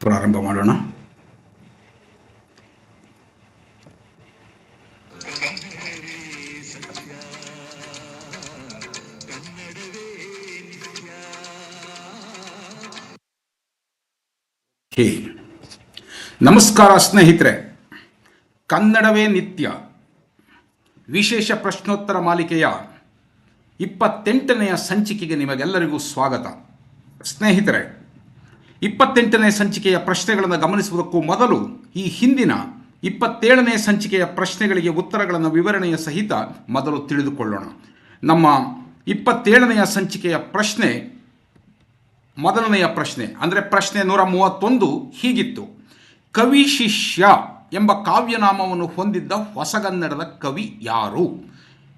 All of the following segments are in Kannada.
ಪ್ರಾರಂಭ ಮಾಡೋಣ. ಹೇ. ನಮಸ್ಕಾರ ಸ್ನೇಹಿತರೆ. ಕನ್ನಡವೇ ನಿತ್ಯ. ವಿಶೇಷ ಪ್ರಶ್ನೋತ್ತರ ಮಾಲಿಕೆಯ ಇಪ್ಪತ್ತೆಂಟನೆಯ ಸಂಚಿಕೆಗೆ ನಿಮಗೆಲ್ಲರಿಗೂ ಸ್ವಾಗತ. ಸ್ನೇಹಿತರೆ ಇಪ್ಪತ್ತೆಂಟನೇ ಸಂಚಿಕೆಯ ಪ್ರಶ್ನೆಗಳನ್ನು ಗಮನಿಸುವುದಕ್ಕೂ ಮೊದಲು ಈ ಹಿಂದಿನ ಇಪ್ಪತ್ತೇಳನೇ ಸಂಚಿಕೆಯ ಪ್ರಶ್ನೆಗಳಿಗೆ ಉತ್ತರಗಳನ್ನು ವಿವರಣೆಯ ಸಹಿತ ಮೊದಲು ತಿಳಿದುಕೊಳ್ಳೋಣ. ನಮ್ಮ ಇಪ್ಪತ್ತೇಳನೆಯ ಸಂಚಿಕೆಯ ಪ್ರಶ್ನೆ, ಮೊದಲನೆಯ ಪ್ರಶ್ನೆ, ಅಂದರೆ ಪ್ರಶ್ನೆ ನೂರ ಮೂವತ್ತೊಂದು ಹೀಗಿತ್ತು. ಕವಿ ಶಿಷ್ಯ ಎಂಬ ಕಾವ್ಯನಾಮವನ್ನು ಹೊಂದಿದ್ದ ಹೊಸಗನ್ನಡದ ಕವಿ ಯಾರು?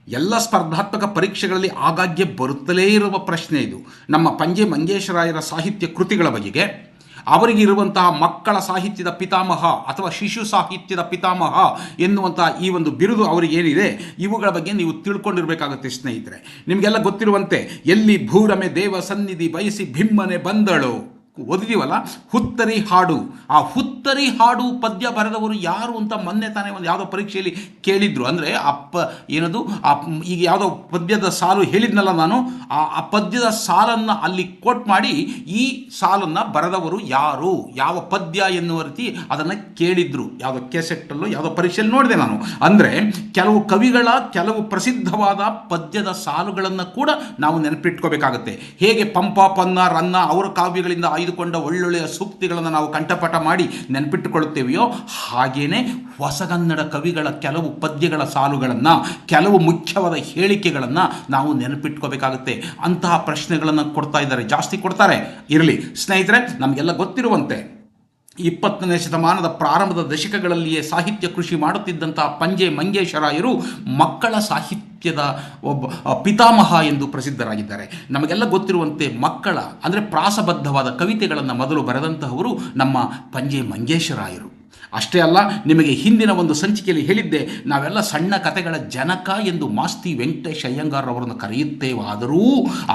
ಎಲ್ಲ ಸ್ಪರ್ಧಾತ್ಮಕ ಪರೀಕ್ಷೆಗಳಲ್ಲಿ ಆಗಾಗ್ಗೆ ಬರುತ್ತಲೇ ಇರುವ ಪ್ರಶ್ನೆ ಇದು. ನಮ್ಮ ಪಂಜೆ ಮಂಗೇಶರಾಯರ ಸಾಹಿತ್ಯ ಕೃತಿಗಳ ಬಗೆಗೆ ಅವರಿಗಿರುವಂತಹ ಮಕ್ಕಳ ಸಾಹಿತ್ಯದ ಪಿತಾಮಹ ಅಥವಾ ಶಿಶು ಸಾಹಿತ್ಯದ ಪಿತಾಮಹ ಎನ್ನುವಂತಹ ಈ ಒಂದು ಬಿರುದು ಅವರಿಗೇನಿದೆ ಇವುಗಳ ಬಗ್ಗೆ ನೀವು ತಿಳ್ಕೊಂಡಿರಬೇಕಾಗುತ್ತೆ ಸ್ನೇಹಿತರೆ. ನಿಮಗೆಲ್ಲ ಗೊತ್ತಿರುವಂತೆ, ಎಲ್ಲಿ ಭೂರಮೆ ದೇವ ಸನ್ನಿಧಿ ಬಯಸಿ ಭಿಮ್ಮನೆ ಬಂದಳು. ಓದಿದೀವಲ್ಲ? ಹುತ್ತರಿ ಹಾಡು. ಆ ಹುತ್ತರಿ ಹಾಡು ಪದ್ಯ ಬರೆದವರು ಯಾರು ಅಂತ ಮೊನ್ನೆ ತಾನೇ ಒಂದು ಯಾವುದೋ ಪರೀಕ್ಷೆಯಲ್ಲಿ ಕೇಳಿದ್ರು. ಅಂದರೆ ಅಪ್ಪ ಏನದು? ಆ ಈಗ ಯಾವುದೋ ಪದ್ಯದ ಸಾಲು ಹೇಳಿದ್ನಲ್ಲ ನಾನು. ಆ ಆ ಪದ್ಯದ ಸಾಲನ್ನು ಅಲ್ಲಿ ಕೋಟ್ ಮಾಡಿ ಈ ಸಾಲನ್ನು ಬರೆದವರು ಯಾರು? ಯಾವ ಪದ್ಯ ಎನ್ನುವ ರೀತಿ ಅದನ್ನು ಕೇಳಿದ್ರು. ಯಾವುದೋ ಕೆಸೆಟ್ಟಲ್ಲೋ, ಯಾವುದೋ ಪರೀಕ್ಷೆಯಲ್ಲಿ ನೋಡಿದೆ ನಾನು. ಅಂದರೆ ಕೆಲವು ಕವಿಗಳ ಕೆಲವು ಪ್ರಸಿದ್ಧವಾದ ಪದ್ಯದ ಸಾಲುಗಳನ್ನು ಕೂಡ ನಾವು ನೆನಪಿಟ್ಕೋಬೇಕಾಗುತ್ತೆ. ಹೇಗೆ ಪಂಪ ಪನ್ನ ರನ್ನ ಅವರ ಕಾವ್ಯಗಳಿಂದ ಆಯ್ದುಕೊಂಡ ಒಳ್ಳೊಳ್ಳೆಯ ಸೂಕ್ತಿಗಳನ್ನು ನಾವು ಕಂಠಪಾಠ ಮಾಡಿ ನೆನಪಿಟ್ಟುಕೊಳ್ಳುತ್ತೇವೆಯೋ ಹಾಗೇನೆ ಹೊಸಗನ್ನಡ ಕವಿಗಳ ಕೆಲವು ಪದ್ಯಗಳ ಸಾಲುಗಳನ್ನು, ಕೆಲವು ಮುಖ್ಯವಾದ ಹೇಳಿಕೆಗಳನ್ನು ನಾವು ನೆನಪಿಟ್ಕೋಬೇಕಾಗುತ್ತೆ. ಅಂತಹ ಪ್ರಶ್ನೆಗಳನ್ನು ಕೊಡ್ತಾ ಇದ್ದಾರೆ. ಜಾಸ್ತಿ ಕೊಡ್ತಾರೆ. ಇರಲಿ. ಸ್ನೇಹಿತರೆ, ನಮಗೆಲ್ಲ ಗೊತ್ತಿರುವಂತೆ ಇಪ್ಪತ್ತನೇ ಶತಮಾನದ ಪ್ರಾರಂಭದ ದಶಕಗಳಲ್ಲಿಯೇ ಸಾಹಿತ್ಯ ಕೃಷಿ ಮಾಡುತ್ತಿದ್ದಂಥ ಪಂಜೆ ಮಂಗೇಶರಾಯರು ಮಕ್ಕಳ ಸಾಹಿತ್ಯದ ಒಬ್ಬ ಪಿತಾಮಹ ಎಂದು ಪ್ರಸಿದ್ಧರಾಗಿದ್ದಾರೆ. ನಮಗೆಲ್ಲ ಗೊತ್ತಿರುವಂತೆ ಮಕ್ಕಳ, ಅಂದರೆ ಪ್ರಾಸಬದ್ಧವಾದ ಕವಿತೆಗಳನ್ನು ಮೊದಲು ಬರೆದಂತಹವರು ನಮ್ಮ ಪಂಜೆ ಮಂಗೇಶರಾಯರು. ಅಷ್ಟೇ ಅಲ್ಲ, ನಿಮಗೆ ಹಿಂದಿನ ಒಂದು ಸಂಚಿಕೆಯಲ್ಲಿ ಹೇಳಿದ್ದೆ, ನಾವೆಲ್ಲ ಸಣ್ಣ ಕಥೆಗಳ ಜನಕ ಎಂದು ಮಾಸ್ತಿ ವೆಂಕಟೇಶ್ ಅಯ್ಯಂಗಾರ್ ಅವರನ್ನು ಕರೆಯುತ್ತೇವಾದರೂ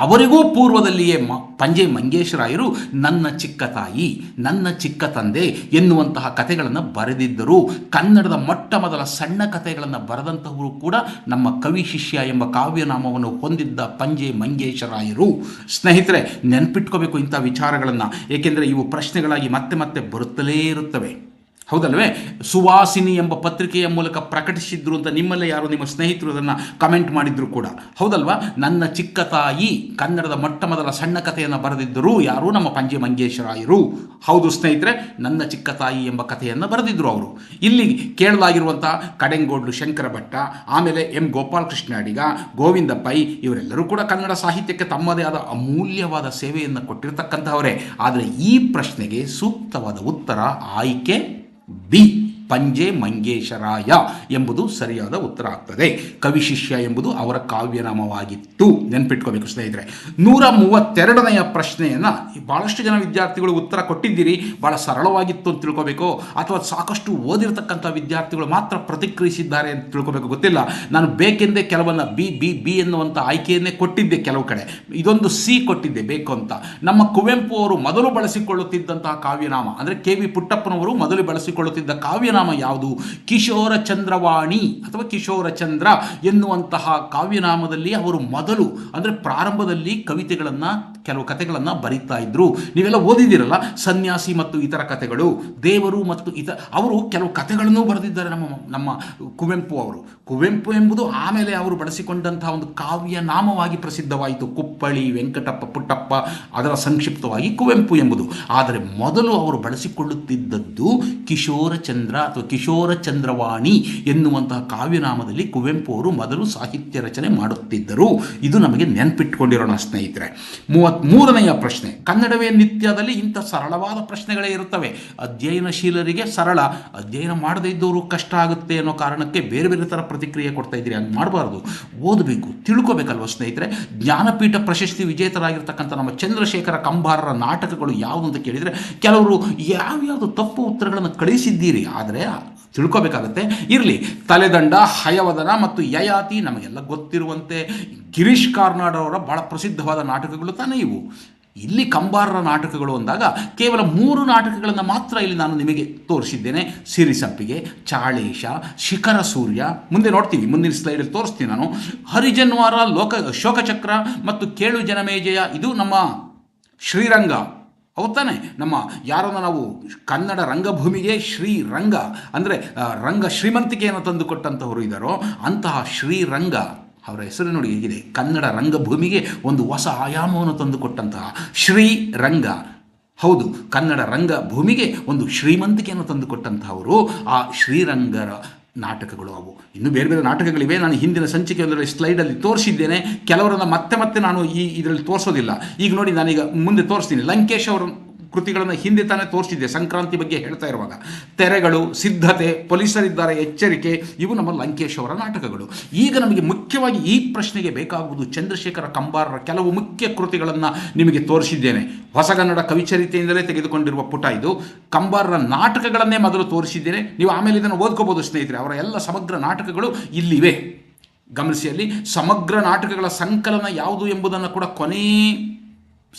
ಅವರಿಗೂ ಪೂರ್ವದಲ್ಲಿಯೇ ಮ, ಪಂಜೆ ಮಂಗೇಶರಾಯರು ನನ್ನ ಚಿಕ್ಕ ತಾಯಿ, ನನ್ನ ಚಿಕ್ಕ ತಂದೆ ಎನ್ನುವಂತಹ ಕಥೆಗಳನ್ನು ಬರೆದಿದ್ದರು. ಕನ್ನಡದ ಮೊಟ್ಟ ಮೊದಲ ಸಣ್ಣ ಕಥೆಗಳನ್ನು ಬರೆದಂತಹವರು ಕೂಡ ನಮ್ಮ ಕವಿ ಶಿಷ್ಯ ಎಂಬ ಕಾವ್ಯನಾಮವನ್ನು ಹೊಂದಿದ್ದ ಪಂಜೆ ಮಂಗೇಶರಾಯರು. ಸ್ನೇಹಿತರೆ, ನೆನಪಿಟ್ಕೋಬೇಕು ಇಂಥ ವಿಚಾರಗಳನ್ನು, ಏಕೆಂದರೆ ಇವು ಪ್ರಶ್ನೆಗಳಾಗಿ ಮತ್ತೆ ಮತ್ತೆ ಬರುತ್ತಲೇ ಇರುತ್ತವೆ. ಹೌದಲ್ವೇ? ಸುವಾಸಿನಿ ಎಂಬ ಪತ್ರಿಕೆಯ ಮೂಲಕ ಪ್ರಕಟಿಸಿದ್ರು ಅಂತ ನಿಮ್ಮಲ್ಲೇ ಯಾರು ನಿಮ್ಮ ಸ್ನೇಹಿತರು ಅದನ್ನು ಕಮೆಂಟ್ ಮಾಡಿದ್ರು ಕೂಡ. ಹೌದಲ್ವಾ? ನನ್ನ ಚಿಕ್ಕ ತಾಯಿ ಕನ್ನಡದ ಮೊಟ್ಟ ಮೊದಲ ಸಣ್ಣ ಕಥೆಯನ್ನು ಬರೆದಿದ್ದರು ಯಾರು ನಮ್ಮ ಪಂಜೆ ಮಂಗೇಶರಾಯರು ಹೌದು ಸ್ನೇಹಿತರೆ, ನನ್ನ ಚಿಕ್ಕ ತಾಯಿ ಎಂಬ ಕಥೆಯನ್ನು ಬರೆದಿದ್ದರು ಅವರು. ಇಲ್ಲಿ ಕೇಳಲಾಗಿರುವಂಥ ಕಡೆಂಗೋಡ್ಲು ಶಂಕರ ಭಟ್ಟ ಆಮೇಲೆ ಎಂ ಗೋಪಾಲಕೃಷ್ಣ ಅಡಿಗ ಗೋವಿಂದ ಪೈ ಇವರೆಲ್ಲರೂ ಕೂಡ ಕನ್ನಡ ಸಾಹಿತ್ಯಕ್ಕೆ ತಮ್ಮದೇ ಆದ ಅಮೂಲ್ಯವಾದ ಸೇವೆಯನ್ನು ಕೊಟ್ಟಿರತಕ್ಕಂಥವರೇ. ಆದರೆ ಈ ಪ್ರಶ್ನೆಗೆ ಸೂಕ್ತವಾದ ಉತ್ತರ ಆಯ್ಕೆ ಬಿ ಪಂಜೆ ಮಂಗೇಶರಾಯ ಎಂಬುದು ಸರಿಯಾದ ಉತ್ತರ ಆಗ್ತದೆ. ಕವಿ ಶಿಷ್ಯ ಎಂಬುದು ಅವರ ಕಾವ್ಯನಾಮವಾಗಿತ್ತು. ನೆನ್ಪಿಟ್ಕೋಬೇಕು ಸ್ನೇಹಿತರೆ. ನೂರ ಮೂವತ್ತೆರಡನೆಯ ಪ್ರಶ್ನೆಯನ್ನು ಭಾಳಷ್ಟು ಜನ ವಿದ್ಯಾರ್ಥಿಗಳು ಉತ್ತರ ಕೊಟ್ಟಿದ್ದೀರಿ. ಭಾಳ ಸರಳವಾಗಿತ್ತು ಅಂತ ತಿಳ್ಕೋಬೇಕು. ಅಥವಾ ಸಾಕಷ್ಟು ಓದಿರತಕ್ಕಂಥ ವಿದ್ಯಾರ್ಥಿಗಳು ಮಾತ್ರ ಪ್ರತಿಕ್ರಿಯಿಸಿದ್ದಾರೆ ಅಂತ ತಿಳ್ಕೋಬೇಕು. ಗೊತ್ತಿಲ್ಲ. ನಾನು ಬೇಕೆಂದೇ ಕೆಲವನ್ನ ಬಿ ಬಿ ಬಿ ಎನ್ನುವಂಥ ಆಯ್ಕೆಯನ್ನೇ ಕೊಟ್ಟಿದ್ದೆ ಕೆಲವು ಕಡೆ. ಇದೊಂದು ಸಿ ಕೊಟ್ಟಿದ್ದೆ ಬೇಕು ಅಂತ. ನಮ್ಮ ಕುವೆಂಪು ಅವರು ಮೊದಲು ಬಳಸಿಕೊಳ್ಳುತ್ತಿದ್ದಂತಹ ಕಾವ್ಯನಾಮ, ಅಂದರೆ ಕೆ ವಿ ಪುಟ್ಟಪ್ಪನವರು ಮೊದಲು ಬಳಸಿಕೊಳ್ಳುತ್ತಿದ್ದ ಕಾವ್ಯನಾಮ ಯಾವುದು? ಕಿಶೋರ ಚಂದ್ರವಾಣಿ ಅಥವಾ ಕಿಶೋರ ಚಂದ್ರ ಎನ್ನುವಂತಹ ಕಾವ್ಯನಾಮದಲ್ಲಿ ಅವರು ಮೊದಲು ಅಂದರೆ ಪ್ರಾರಂಭದಲ್ಲಿ ಕವಿತೆಗಳನ್ನು ಕೆಲವು ಕಥೆಗಳನ್ನು ಬರೀತಾ ಇದ್ರು. ನೀವೆಲ್ಲ ಓದಿದ್ದೀರಲ್ಲ? ಸನ್ಯಾಸಿ ಮತ್ತು ಇತರ ಕಥೆಗಳು. ದೇವರು ಮತ್ತು ಇತ, ಅವರು ಕೆಲವು ಕಥೆಗಳನ್ನು ಬರೆದಿದ್ದಾರೆ ನಮ್ಮ ನಮ್ಮ ಕುವೆಂಪು ಅವರು. ಕುವೆಂಪು ಎಂಬುದು ಆಮೇಲೆ ಅವರು ಬಳಸಿಕೊಂಡಂತಹ ಒಂದು ಕಾವ್ಯ ನಾಮವಾಗಿ ಪ್ರಸಿದ್ಧವಾಯಿತು. ಕುಪ್ಪಳಿ, ವೆಂಕಟಪ್ಪ, ಪುಟ್ಟಪ್ಪ, ಅದರ ಸಂಕ್ಷಿಪ್ತವಾಗಿ ಕುವೆಂಪು ಎಂಬುದು. ಆದರೆ ಮೊದಲು ಅವರು ಬಳಸಿಕೊಳ್ಳುತ್ತಿದ್ದದ್ದು ಕಿಶೋರ ಚಂದ್ರ ಅಥವಾ ಕಿಶೋರ ಚಂದ್ರವಾಣಿ ಎನ್ನುವಂತಹ ಕಾವ್ಯನಾಮದಲ್ಲಿ ಕುವೆಂಪು ಅವರು ಮೊದಲು ಸಾಹಿತ್ಯ ರಚನೆ ಮಾಡುತ್ತಿದ್ದರು. ಇದು ನಮಗೆ ನೆನಪಿಟ್ಟುಕೊಂಡಿರೋಣ ಸ್ನೇಹಿತರೆ. ಮೂವತ್ತ್ಮೂರನೆಯ ಪ್ರಶ್ನೆ, ಕನ್ನಡವೇ ನಿತ್ಯದಲ್ಲಿ ಇಂಥ ಸರಳವಾದ ಪ್ರಶ್ನೆಗಳೇ ಇರುತ್ತವೆ. ಅಧ್ಯಯನಶೀಲರಿಗೆ ಸರಳ, ಅಧ್ಯಯನ ಮಾಡದೇ ಇದ್ದವರು ಕಷ್ಟ ಆಗುತ್ತೆ ಅನ್ನೋ ಕಾರಣಕ್ಕೆ ಬೇರೆ ಬೇರೆ ಥರ ಪ್ರತಿಕ್ರಿಯೆ ಕೊಡ್ತಾ ಇದ್ದೀರಿ, ಹಂಗೆ ಮಾಡಬಾರ್ದು. ಓದಬೇಕು, ತಿಳ್ಕೊಬೇಕಲ್ವ ಸ್ನೇಹಿತರೆ? ಜ್ಞಾನಪೀಠ ಪ್ರಶಸ್ತಿ ವಿಜೇತರಾಗಿರ್ತಕ್ಕಂಥ ನಮ್ಮ ಚಂದ್ರಶೇಖರ ಕಂಬಾರರ ನಾಟಕಗಳು ಯಾವುದು ಅಂತ ಕೇಳಿದರೆ, ಕೆಲವರು ಯಾವ್ಯಾವುದು ತಪ್ಪು ಉತ್ತರಗಳನ್ನು ಕಳಿಸಿದ್ದೀರಿ, ಆದರೆ ತಿಳ್ಕೊಬೇಕಾಗತ್ತೆ. ಇರಲಿ, ತಲೆದಂಡ, ಹಯವದನ ಮತ್ತು ಯಯಾತಿ ನಮಗೆಲ್ಲ ಗೊತ್ತಿರುವಂತೆ. ಗಿರೀಶ್ ಕಾರ್ನಾಡ್ ಅವರ ಬಹಳ ಪ್ರಸಿದ್ಧವಾದ ನಾಟಕಗಳು ತಾನೇ ಇವು. ಇಲ್ಲಿ ಕಂಬಾರರ ನಾಟಕಗಳು ಅಂದಾಗ ಕೇವಲ ಮೂರು ನಾಟಕಗಳನ್ನು ಮಾತ್ರ ಇಲ್ಲಿ ನಾನು ನಿಮಗೆ ತೋರಿಸಿದ್ದೇನೆ. ಸಿರಿಸಪ್ಪಿಗೆ ಚಾಳೇಶ, ಶಿಖರ ಸೂರ್ಯ. ಮುಂದೆ ನೋಡ್ತೀವಿ, ಮುಂದಿನ ಸ್ಲೈಡಲ್ಲಿ ತೋರಿಸ್ತೀನಿ ನಾನು. ಹರಿಜನ್ವಾರ, ಲೋಕ ಶೋಕಚಕ್ರ ಮತ್ತು ಕೇಳು ಜನಮೇಜಯ, ಇದು ನಮ್ಮ ಶ್ರೀರಂಗ. ಹೌದ್ ತಾನೆ. ನಮ್ಮ ಯಾರನ್ನು ನಾವು ಕನ್ನಡ ರಂಗಭೂಮಿಗೆ ಶ್ರೀರಂಗ ಅಂದರೆ ರಂಗ ಶ್ರೀಮಂತಿಕೆಯನ್ನು ತಂದುಕೊಟ್ಟಂಥವರು ಇದ್ದಾರೋ, ಅಂತಹ ಶ್ರೀರಂಗ ಅವರ ಹೆಸರು ನೋಡಿ ಹೇಗಿದೆ. ಕನ್ನಡ ರಂಗಭೂಮಿಗೆ ಒಂದು ಹೊಸ ಆಯಾಮವನ್ನು ತಂದುಕೊಟ್ಟಂತಹ ಶ್ರೀರಂಗ ಹೌದು, ಕನ್ನಡ ರಂಗಭೂಮಿಗೆ ಒಂದು ಶ್ರೀಮಂತಿಕೆಯನ್ನು ತಂದುಕೊಟ್ಟಂತಹವರು ಆ ಶ್ರೀರಂಗರ ನಾಟಕಗಳು ಅವು. ಇನ್ನು ಬೇರೆ ಬೇರೆ ನಾಟಕಗಳಿವೆ. ನಾನು ಹಿಂದಿನ ಸಂಚಿಕೆ ಒಂದರಲ್ಲಿ ಸ್ಲೈಡಲ್ಲಿ ತೋರಿಸಿದ್ದೇನೆ. ಕೆಲವರನ್ನು ಮತ್ತೆ ಮತ್ತೆ ನಾನು ಈ ಇದರಲ್ಲಿ ತೋರಿಸೋದಿಲ್ಲ. ಈಗ ನೋಡಿ ನಾನೀಗ ಮುಂದೆ ತೋರಿಸ್ತೀನಿ. ಲಂಕೇಶ್ ಅವರ ಕೃತಿಗಳನ್ನು ಹಿಂದೆ ತಾನೇ ತೋರಿಸಿದ್ದೆ, ಸಂಕ್ರಾಂತಿ ಬಗ್ಗೆ ಹೇಳ್ತಾ ಇರುವಾಗ. ತೆರೆಗಳು, ಸಿದ್ಧತೆ, ಪೊಲೀಸರಿದ್ದಾರೆ, ಎಚ್ಚರಿಕೆ, ಇವು ನಮ್ಮ ಲಂಕೇಶ್ ಅವರ ನಾಟಕಗಳು. ಈಗ ನಮಗೆ ಮುಖ್ಯವಾಗಿ ಈ ಪ್ರಶ್ನೆಗೆ ಬೇಕಾಗುವುದು ಚಂದ್ರಶೇಖರ ಕಂಬಾರರ ಕೆಲವು ಮುಖ್ಯ ಕೃತಿಗಳನ್ನು ನಿಮಗೆ ತೋರಿಸಿದ್ದೇನೆ. ಹೊಸಗನ್ನಡ ಕವಿಚರಿತೆಯಿಂದಲೇ ತೆಗೆದುಕೊಂಡಿರುವ ಪುಟ ಇದು. ಕಂಬಾರರ ನಾಟಕಗಳನ್ನೇ ಮೊದಲು ತೋರಿಸಿದ್ದೇನೆ. ನೀವು ಆಮೇಲೆ ಇದನ್ನು ಓದ್ಕೋಬೋದು ಸ್ನೇಹಿತರೆ. ಅವರ ಎಲ್ಲ ಸಮಗ್ರ ನಾಟಕಗಳು ಇಲ್ಲಿವೆ. ಗಮನಿಸಿ ಸಮಗ್ರ ನಾಟಕಗಳ ಸಂಕಲನ ಯಾವುದು ಎಂಬುದನ್ನು ಕೂಡ ಕೊನೇ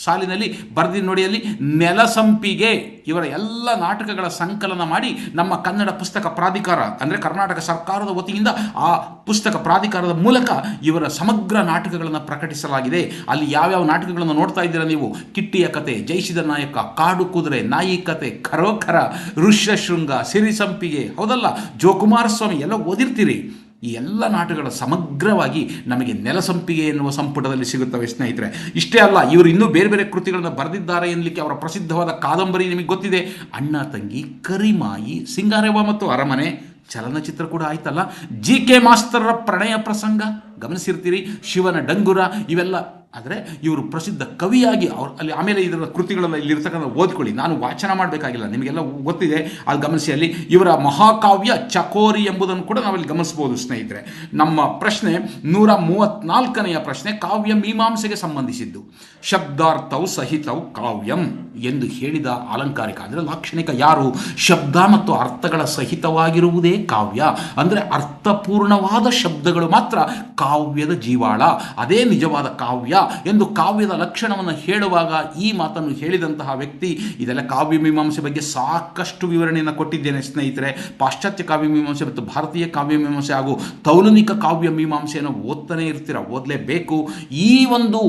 ಸಾಲಿನಲ್ಲಿ ಬರೆದಿ ನೋಡಿಯಲ್ಲಿ ನೆಲಸಂಪಿಗೆ ಇವರ ಎಲ್ಲ ನಾಟಕಗಳ ಸಂಕಲನ ಮಾಡಿ ನಮ್ಮ ಕನ್ನಡ ಪುಸ್ತಕ ಪ್ರಾಧಿಕಾರ, ಅಂದರೆ ಕರ್ನಾಟಕ ಸರ್ಕಾರದ ವತಿಯಿಂದ ಆ ಪುಸ್ತಕ ಪ್ರಾಧಿಕಾರದ ಮೂಲಕ ಇವರ ಸಮಗ್ರ ನಾಟಕಗಳನ್ನು ಪ್ರಕಟಿಸಲಾಗಿದೆ. ಅಲ್ಲಿ ಯಾವ್ಯಾವ ನಾಟಕಗಳನ್ನು ನೋಡ್ತಾ ಇದ್ದೀರಾ ನೀವು? ಕಿಟ್ಟಿಯ ಕತೆ, ಜೈಸಿದ ನಾಯಕ, ಕಾಡು ಕುದುರೆ, ನಾಯಿ ಕತೆ, ಖರೋಖರ ಋಷ್ಯಶೃಂಗ ಸಿರಿಸಂಪಿಗೆ ಹೌದಲ್ಲ? ಜೋಕುಮಾರಸ್ವಾಮಿ, ಎಲ್ಲ ಓದಿರ್ತೀರಿ. ಈ ಎಲ್ಲ ನಾಟಕಗಳು ಸಮಗ್ರವಾಗಿ ನಮಗೆ ನೆಲಸಂಪಿಗೆ ಎನ್ನುವ ಸಂಪುಟದಲ್ಲಿ ಸಿಗುತ್ತವೆ ಸ್ನೇಹಿತರೆ. ಇಷ್ಟೇ ಅಲ್ಲ, ಇವರು ಇನ್ನೂ ಬೇರೆ ಬೇರೆ ಕೃತಿಗಳನ್ನು ಬರೆದಿದ್ದಾರೆ ಎನ್ನಲಿಕ್ಕೆ ಅವರ ಪ್ರಸಿದ್ಧವಾದ ಕಾದಂಬರಿ ನಿಮಗೆ ಗೊತ್ತಿದೆ. ಅಣ್ಣ, ತಂಗಿ ಕರಿಮಾಯಿ ಸಿಂಗಾರವ್ವ ಮತ್ತು ಅರಮನೆ ಚಲನಚಿತ್ರ ಕೂಡ ಆಯ್ತಲ್ಲ. ಜಿ ಕೆ ಮಾಸ್ತರ್ರ ಪ್ರಣಯ ಪ್ರಸಂಗ, ಗಮನಿಸಿರ್ತೀರಿ, ಶಿವನ ಡಂಗುರ ಇವೆಲ್ಲ ಆದರೆ ಇವರು ಪ್ರಸಿದ್ಧ ಕವಿಯಾಗಿ ಅವ್ರು ಅಲ್ಲಿ ಆಮೇಲೆ ಇದರ ಕೃತಿಗಳೆಲ್ಲ ಇಲ್ಲಿರ್ತಕ್ಕಂಥ ಓದ್ಕೊಳ್ಳಿ. ನಾನು ವಾಚನ ಮಾಡಬೇಕಾಗಿಲ್ಲ, ನಿಮಗೆಲ್ಲ ಗೊತ್ತಿದೆ. ಅಲ್ಲಿ ಗಮನಿಸಿ ಅಲ್ಲಿ ಇವರ ಮಹಾಕಾವ್ಯ ಚಕೋರಿ ಎಂಬುದನ್ನು ಕೂಡ ನಾವಲ್ಲಿ ಗಮನಿಸ್ಬೋದು ಸ್ನೇಹಿತರೆ. ನಮ್ಮ ಪ್ರಶ್ನೆ ನೂರ ಮೂವತ್ನಾಲ್ಕನೆಯ ಪ್ರಶ್ನೆ, ಕಾವ್ಯ ಮೀಮಾಂಸೆಗೆ ಸಂಬಂಧಿಸಿದ್ದು. ಶಬ್ದಾರ್ಥವು ಸಹಿತವು ಕಾವ್ಯಂ ಎಂದು ಹೇಳಿದ ಅಲಂಕಾರಿಕ, ಅಂದರೆ ಲಾಕ್ಷಣಿಕ ಯಾರು? ಶಬ್ದ ಮತ್ತು ಅರ್ಥಗಳ ಸಹಿತವಾಗಿರುವುದೇ ಕಾವ್ಯ. ಅಂದರೆ ಅರ್ಥಪೂರ್ಣವಾದ ಶಬ್ದಗಳು ಮಾತ್ರ ಕಾವ್ಯದ ಜೀವಾಳ. ಅದೇ ನಿಜವಾದ ಕಾವ್ಯ. ಎಂದು ಕಾವ್ಯದ ಲಕ್ಷಣವನ್ನು ಹೇಳುವಾಗ ಈ ಮಾತನ್ನು ಹೇಳಿದಂತಹ ವ್ಯಕ್ತಿ, ಇದೆಲ್ಲ ಕಾವ್ಯ ಮೀಮಾಂಸೆ ಬಗ್ಗೆ ಸಾಕಷ್ಟು ವಿವರಣೆಯನ್ನು ಕೊಟ್ಟಿದ್ದೇನೆ ಸ್ನೇಹಿತರೆ. ಪಾಶ್ಚಾತ್ಯ ಕಾವ್ಯ ಮೀಮಾಂಸೆ ಮತ್ತು ಭಾರತೀಯ ಕಾವ್ಯ ಮೀಮಾಂಸೆ ಹಾಗೂ ತೌಲನಿಕ ಕಾವ್ಯ ಮೀಮಾಂಸೆಯನ್ನು ಓದ್ತಾನೆ ಇರ್ತೀರ? ಓದಲೇಬೇಕು. ಈ ಒಂದು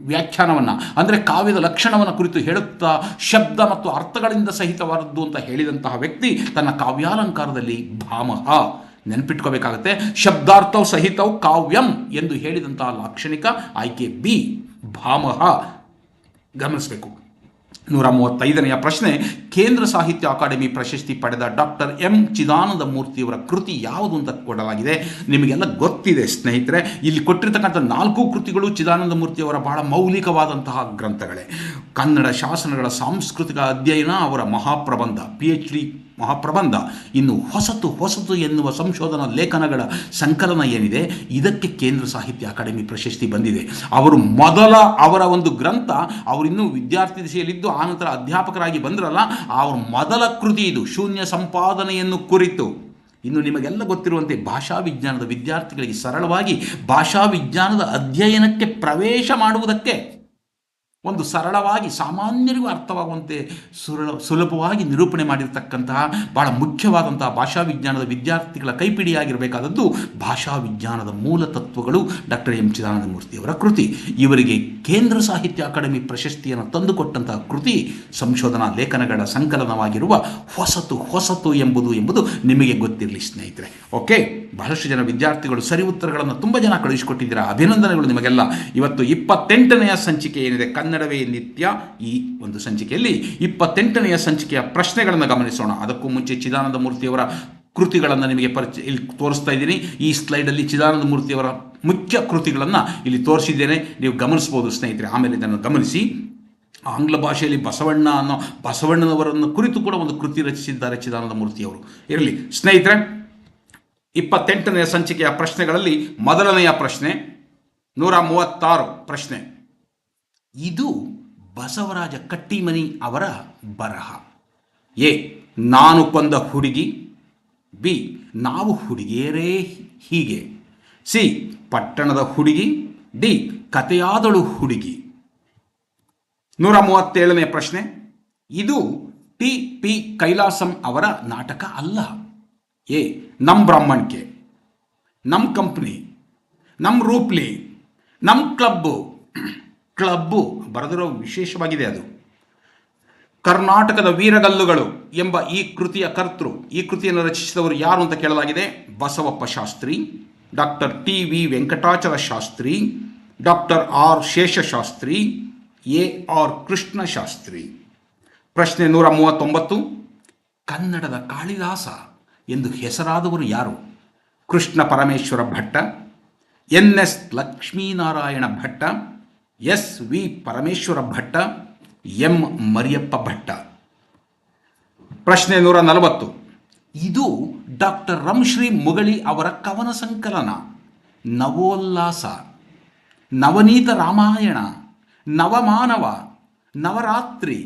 ವ್ಯಾಖ್ಯಾನವನ್ನು, ಅಂದರೆ ಕಾವ್ಯದ ಲಕ್ಷಣವನ್ನು ಕುರಿತು ಹೇಳುತ್ತಾ, ಶಬ್ದ ಮತ್ತು ಅರ್ಥಗಳಿಂದ ಸಹಿತವಾದದ್ದು ಅಂತ ಹೇಳಿದಂತಹ ವ್ಯಕ್ತಿ ತನ್ನ ಕಾವ್ಯಾಲಂಕಾರದಲ್ಲಿ ಭಾಮಹ. ನೆನಪಿಟ್ಕೋಬೇಕಾಗತ್ತೆ. ಶಬ್ದಾರ್ಥವು ಸಹಿತವು ಕಾವ್ಯಂ ಎಂದು ಹೇಳಿದಂತಹ ಲಾಕ್ಷಣಿಕ ಆಯ್ಕೆ ಬಿ, ಭಾಮಹ. ಗಮನಿಸಬೇಕು. ನೂರ ಮೂವತ್ತೈದನೆಯ ಪ್ರಶ್ನೆ, ಕೇಂದ್ರ ಸಾಹಿತ್ಯ ಅಕಾಡೆಮಿ ಪ್ರಶಸ್ತಿ ಪಡೆದ ಡಾಕ್ಟರ್ ಎಂ ಚಿದಾನಂದ ಮೂರ್ತಿಯವರ ಕೃತಿ ಯಾವುದು ಅಂತ ಕೊಡಲಾಗಿದೆ. ನಿಮಗೆಲ್ಲ ಗೊತ್ತಿದೆ ಸ್ನೇಹಿತರೆ, ಇಲ್ಲಿ ಕೊಟ್ಟಿರ್ತಕ್ಕಂಥ ನಾಲ್ಕು ಕೃತಿಗಳು ಚಿದಾನಂದ ಮೂರ್ತಿಯವರ ಬಹಳ ಮೌಲಿಕವಾದಂತಹ ಗ್ರಂಥಗಳೇ. ಕನ್ನಡ ಶಾಸನಗಳ ಸಾಂಸ್ಕೃತಿಕ ಅಧ್ಯಯನ, ಅವರ ಮಹಾಪ್ರಬಂಧ ಪಿ ಎಚ್ ಡಿ ಮಹಾಪ್ರಬಂಧ. ಇನ್ನು ಹೊಸತು ಹೊಸತು ಎನ್ನುವ ಸಂಶೋಧನಾ ಲೇಖನಗಳ ಸಂಕಲನ ಏನಿದೆ, ಇದಕ್ಕೆ ಕೇಂದ್ರ ಸಾಹಿತ್ಯ ಅಕಾಡೆಮಿ ಪ್ರಶಸ್ತಿ ಬಂದಿದೆ. ಅವರು ಮೊದಲ ಅವರ ಒಂದು ಗ್ರಂಥ ಅವರಿನ್ನೂ ವಿದ್ಯಾರ್ಥಿ ದಿಸೆಯಲ್ಲಿದ್ದು ಆನಂತರ ಅಧ್ಯಾಪಕರಾಗಿ ಬಂದ್ರಲ್ಲ, ಅವ್ರ ಮೊದಲ ಕೃತಿ ಇದು, ಶೂನ್ಯ ಸಂಪಾದನೆಯನ್ನು ಕುರಿತು. ಇನ್ನು ನಿಮಗೆಲ್ಲ ಗೊತ್ತಿರುವಂತೆ ಭಾಷಾ ವಿಜ್ಞಾನದ ವಿದ್ಯಾರ್ಥಿಗಳಿಗೆ ಸರಳವಾಗಿ ಭಾಷಾ ವಿಜ್ಞಾನದ ಅಧ್ಯಯನಕ್ಕೆ ಪ್ರವೇಶ ಮಾಡುವುದಕ್ಕೆ ಒಂದು ಸರಳವಾಗಿ ಸಾಮಾನ್ಯರಿಗೂ ಅರ್ಥವಾಗುವಂತೆ ಸುರಳ ಸುಲಭವಾಗಿ ನಿರೂಪಣೆ ಮಾಡಿರತಕ್ಕಂತಹ ಬಹಳ ಮುಖ್ಯವಾದಂತಹ ಭಾಷಾ ವಿಜ್ಞಾನದ ವಿದ್ಯಾರ್ಥಿಗಳ ಕೈಪಿಡಿಯಾಗಿರಬೇಕಾದದ್ದು ಭಾಷಾ ವಿಜ್ಞಾನದ ಮೂಲ ತತ್ವಗಳು ಡಾಕ್ಟರ್ ಎಂ ಚಿದಾನಂದ ಮೂರ್ತಿಯವರ ಕೃತಿ. ಇವರಿಗೆ ಕೇಂದ್ರ ಸಾಹಿತ್ಯ ಅಕಾಡೆಮಿ ಪ್ರಶಸ್ತಿಯನ್ನು ತಂದುಕೊಟ್ಟಂತಹ ಕೃತಿ ಸಂಶೋಧನಾ ಲೇಖನಗಳ ಸಂಕಲನವಾಗಿರುವ ಹೊಸತು ಹೊಸತು ಎಂಬುದು ಎಂಬುದು ನಿಮಗೆ ಗೊತ್ತಿರಲಿ ಸ್ನೇಹಿತರೆ. ಓಕೆ? ಬಹಳಷ್ಟು ಜನ ವಿದ್ಯಾರ್ಥಿಗಳು ಸರಿ ಉತ್ತರಗಳನ್ನು ತುಂಬ ಜನ ಕಳುಹಿಸಿಕೊಟ್ಟಿದ್ದೀರಾ? ಅಭಿನಂದನೆಗಳು ನಿಮಗೆಲ್ಲ. ಇವತ್ತು ಇಪ್ಪತ್ತೆಂಟನೆಯ ಸಂಚಿಕೆ ಏನಿದೆ? ಕನ್ನಡವೇ ನಿತ್ಯ ಈ ಒಂದು ಸಂಚಿಕೆಯಲ್ಲಿ ಇಪ್ಪತ್ತೆಂಟನೆಯ ಸಂಚಿಕೆಯ ಪ್ರಶ್ನೆಗಳನ್ನು ಗಮನಿಸೋಣ. ಅದಕ್ಕೂ ಮುಂಚೆ ಚಿದಾನಂದ ಮೂರ್ತಿಯವರ ಕೃತಿಗಳನ್ನು ನಿಮಗೆ ಪರಿಚಯ ಇಲ್ಲಿ ತೋರಿಸ್ತಾ ಇದ್ದೀನಿ. ಈ ಸ್ಲೈಡಲ್ಲಿ ಚಿದಾನಂದ ಮೂರ್ತಿಯವರ ಮುಖ್ಯ ಕೃತಿಗಳನ್ನು ಇಲ್ಲಿ ತೋರಿಸಿದ್ದೇನೆ. ನೀವು ಗಮನಿಸ್ಬೋದು ಸ್ನೇಹಿತರೆ. ಆಮೇಲೆ ಇದನ್ನು ಗಮನಿಸಿ. ಆಂಗ್ಲ ಭಾಷೆಯಲ್ಲಿ ಬಸವಣ್ಣ ಅನ್ನೋ, ಬಸವಣ್ಣನವರನ್ನು ಕುರಿತು ಕೂಡ ಒಂದು ಕೃತಿ ರಚಿಸಿದ್ದಾರೆ ಚಿದಾನಂದ ಮೂರ್ತಿಯವರು. ಇರಲಿ, ಸ್ನೇಹಿತರೆ, ಇಪ್ಪತ್ತೆಂಟನೆಯ ಸಂಚಿಕೆಯ ಪ್ರಶ್ನೆಗಳಲ್ಲಿ ಮೊದಲನೆಯ ಪ್ರಶ್ನೆ, ನೂರ ಮೂವತ್ತಾರು ಪ್ರಶ್ನೆ. ಇದು ಬಸವರಾಜ ಕಟ್ಟಿಮನಿ ಅವರ ಬರಹ. ಎ, ನಾನು ಕೊಂದ ಹುಡುಗಿ. ಬಿ, ನಾವು ಹುಡುಗಿಯರೇ ಹೀಗೆ. ಸಿ, ಪಟ್ಟಣದ ಹುಡುಗಿ. ಡಿ ಕತೆಯಾದಳು ಹುಡುಗಿ. ನೂರ ಮೂವತ್ತೇಳನೇ ಪ್ರಶ್ನೆ. ಇದು ಟಿ ಪಿ ಕೈಲಾಸಂ ಅವರ ನಾಟಕ ಅಲ್ಲ. ಎ, ನಮ್ ಬ್ರಾಹ್ಮಣ್ಕೆ. ನಮ್ಮ ಕಂಪ್ನಿ. ನಮ್ಮ ರೂಪ್ಲಿ. ನಮ್ಮ ಕ್ಲಬ್ಬು. ಕ್ಲಬ್ಬು ಬರೆದಿರೋ ವಿಶೇಷವಾಗಿದೆ ಅದು. ಕರ್ನಾಟಕದ ವೀರಗಲ್ಲುಗಳು ಎಂಬ ಈ ಕೃತಿಯ ಕರ್ತೃ, ಈ ಕೃತಿಯನ್ನು ರಚಿಸಿದವರು ಯಾರು ಅಂತ ಕೇಳಲಾಗಿದೆ? Basavappa Shastri, doctor T V Venkatachala Shastri, doctor R Sheshashastri, A R Krishna Shastri ಪ್ರಶ್ನೆ ನೂರ ಮೂವತ್ತೊಂಬತ್ತು, ಕನ್ನಡದ ಕಾಳಿದಾಸ ಎಂದು ಹೆಸರಾದವರು ಯಾರು? Krishna Parameshwara Bhatta, N S Lakshminarayana Bhatta S V Parameshwara Bhatta, M Mariyappa Bhatta. ಪ್ರಶ್ನೆ ನೂರ ನಲವತ್ತು. ಇದು ಡಾಕ್ಟರ್ ರಂಶ್ರೀ ಮುಗಳಿ ಅವರ ಕವನ ಸಂಕಲನ. ನವೋಲ್ಲಾಸ, ನವನೀತ ರಾಮಾಯಣ, ನವಮಾನವ, ನವರಾತ್ರಿ.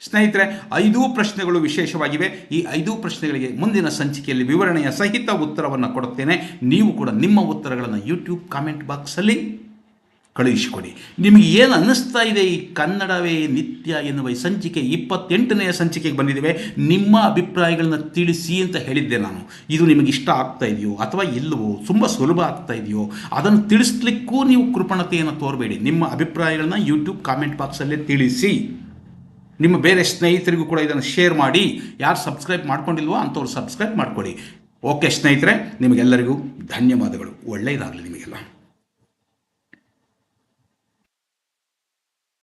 ಸ್ನೇಹಿತರೆ, ಐದೂ ಪ್ರಶ್ನೆಗಳು ವಿಶೇಷವಾಗಿವೆ. ಈ ಐದೂ ಪ್ರಶ್ನೆಗಳಿಗೆ ಮುಂದಿನ ಸಂಚಿಕೆಯಲ್ಲಿ ವಿವರಣೆಯ ಸಹಿತ ಉತ್ತರವನ್ನು ಕೊಡುತ್ತೇನೆ. ನೀವು ಕೂಡ ನಿಮ್ಮ ಉತ್ತರಗಳನ್ನು ಯೂಟ್ಯೂಬ್ ಕಾಮೆಂಟ್ ಬಾಕ್ಸಲ್ಲಿ ಕಳುಹಿಸಿಕೊಡಿ. ನಿಮಗೆ ಏನು ಅನ್ನಿಸ್ತಾ ಇದೆ ಈ ಕನ್ನಡವೇ ನಿತ್ಯ ಎನ್ನುವ ಈ ಸಂಚಿಕೆ, ಇಪ್ಪತ್ತೆಂಟನೆಯ ಸಂಚಿಕೆಗೆ ಬಂದಿದ್ದೇವೆ ನಿಮ್ಮ ಅಭಿಪ್ರಾಯಗಳನ್ನ ತಿಳಿಸಿ ಅಂತ ಹೇಳಿದ್ದೆ ನಾನು. ಇದು ನಿಮಗೆ ಇಷ್ಟ ಆಗ್ತಾ ಇದೆಯೋ ಅಥವಾ ಇಲ್ಲವೋ, ತುಂಬ ಸುಲಭ ಆಗ್ತಾ ಇದೆಯೋ, ಅದನ್ನು ತಿಳಿಸ್ಲಿಕ್ಕೂ ನೀವು ಕೃಪಣತೆಯನ್ನು ತೋರಬೇಡಿ. ನಿಮ್ಮ ಅಭಿಪ್ರಾಯಗಳನ್ನ ಯೂಟ್ಯೂಬ್ ಕಾಮೆಂಟ್ ಬಾಕ್ಸಲ್ಲೇ ತಿಳಿಸಿ. ನಿಮ್ಮ ಬೇರೆ ಸ್ನೇಹಿತರಿಗೂ ಕೂಡ ಇದನ್ನು ಶೇರ್ ಮಾಡಿ. ಯಾರು ಸಬ್ಸ್ಕ್ರೈಬ್ ಮಾಡ್ಕೊಂಡಿಲ್ವೋ ಅಂಥವ್ರು ಸಬ್ಸ್ಕ್ರೈಬ್ ಮಾಡ್ಕೊಳ್ಳಿ ಓಕೆ ಸ್ನೇಹಿತರೆ, ನಿಮಗೆಲ್ಲರಿಗೂ ಧನ್ಯವಾದಗಳು. ಒಳ್ಳೆಯದಾಗಲಿ ನಿಮಗೆಲ್ಲ.